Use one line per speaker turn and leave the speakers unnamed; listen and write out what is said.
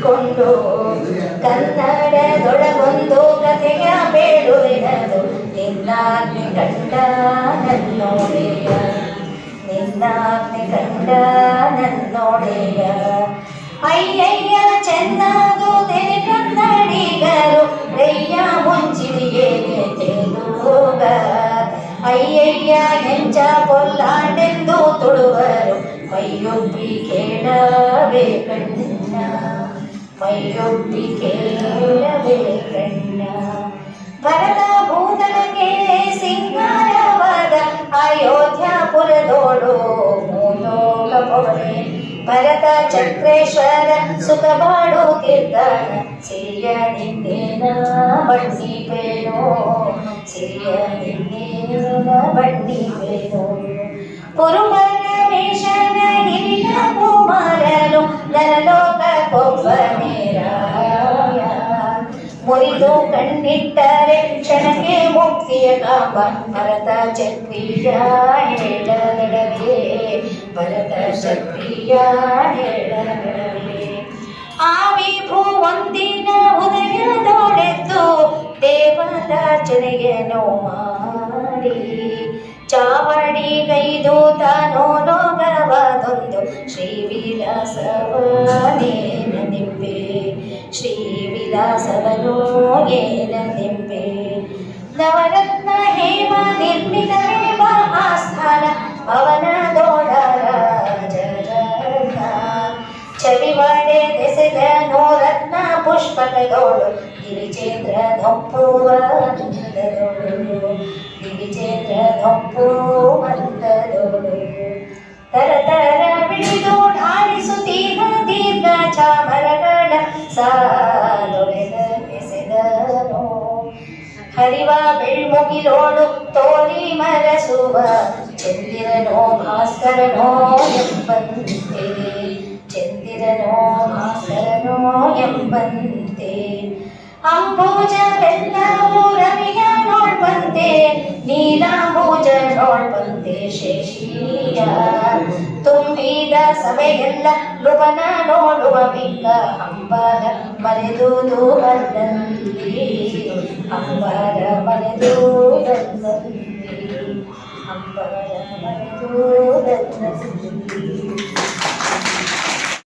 ಹುಟ್ಟಿಕೊಂಡು ಕನ್ನಡದೊಳಗೊಂದು ಕಥೆಯ ಬೇಡುವೆನದು ನಿನ್ನಾಜ್ಞೆ ಕಂಡ ನನ್ನೋಡೆಯ ನಿನ್ನಾಜ್ಞೆ ಕಂಡ ನನ್ನೋಡೆಯ ಅಯ್ಯಯ್ಯ ಚೆನ್ನದು ತೆರೆ ಕನ್ನಡಿಗರು ರಯ್ಯ ಮುಂಚಿರಿಯೇ ತೆಲುಗ ಅಯ್ಯಯ್ಯ ಹೆಂಚ ಪೊಲ್ಲಾಂಡೆಂದು ತುಳುವರು. ಮೈಯೊಬ್ಬಿ ಕೇಳಬೇಕಣ್ಣ ಮೈಯೊಬ್ಬಿ ಕೇಳಬೇಕಣ್ಣ ಭರತ ಭೂತಲಕ್ಕೆ ಸಿಂಗಾರವಾದ ಅಯೋಧ್ಯಾಪುರದೋಡು ಮೂಲೋಕ ಪವನೆ ಭರತ ಚಕ್ರೇಶ್ವರ ಸುಖ ಬಾಡು ಕೀರ್ತನ ಸಿರಿಯ ನಿಂದೇನ ಬಣ್ಣಿಪೇನೋ ಸಿರಿಯ ನಿಂದೇನ ಬಣ್ಣಿಪೇನೋ ಪುರುಪರಮೇಶನ ಹಿರಿಯ ಕುಮಾರನು ನರಲೋಕ ಕೊಬ್ಬನೇರಾಯ ಮುರಿದು ಕಣ್ಣಿಟ್ಟರೆ ಕ್ಷಣಕ್ಕೆ ಮುಕ್ತಿಯ ಕಾಮ ಭರತ ಚಕ್ರಿಯ ಹೇಳದಡವೇ ಭರತ ಚಕ್ರಿಯ ಹೇಳದಡವೇ ಆ ವಿಭು ಒಂದಿನ ಉದಯದೊಡೆದ್ದು ದೇವರಾಜನೆಯನ್ನು ಮಾಡಿ. ಚಾವಡಿ ಗೈದು ಶ್ರೀವಿಲಾಸವನೋ ಏನ ನಿಂಬೆ ನವರತ್ನ ಹೇಮ ನಿರ್ಮಿತ ಹೇಮ ಆಸ್ಥಾನ ಪವನದೋಡ ರಾಜರತ್ನ ಚವಿವಾಡೆ ದೆಸೆಗನೋ ರತ್ನ ಪುಷ್ಪಕದೋಳು ಗಿರಿಚೇಂದ್ರ ನೊಪ್ಪುವ ಮಂದದೋಳು ಗಿರಿಚೇಂದ್ರ ನೊಪ್ಪುವ ಮಂದದೋಳು ತರ ತರ ಬಿಡಿದು ಢಾಳಿಸುತ್ತೀಗ ದೀರ್ಘ ಚಾಮರಗಳ ಸಾಲೊಡೆದ ಹರಿವ ಬೆಳ್ಮುಗಿಲೋಡು ತೋರಿ ಮರಸುವ ಚಂದಿರನೋ ಭಾಸ್ಕರನೋ ಎಂಬಂತೆ ಚಂದಿರನೋ ಭಾಸ್ಕರನೋ ಎಂಬಂತೆ ಅಂಬುಜವೆಲ್ಲವೂ ರವಿಯ ನೋಡ್ಬಂತೆ ನೀಲಾಂಬುಜ ನೋಡ್ಬಂತೆ ಶಶಿಯ ತುಂಬಿದ ಸಭೆಯೆಲ್ಲ ನೃಪನ ನೋಡುವ ಬಿಂಗ ಅಂಬರ ಮರೆದುದು ಬಂದಲ್ಲಿ ಅಂಬರ Let's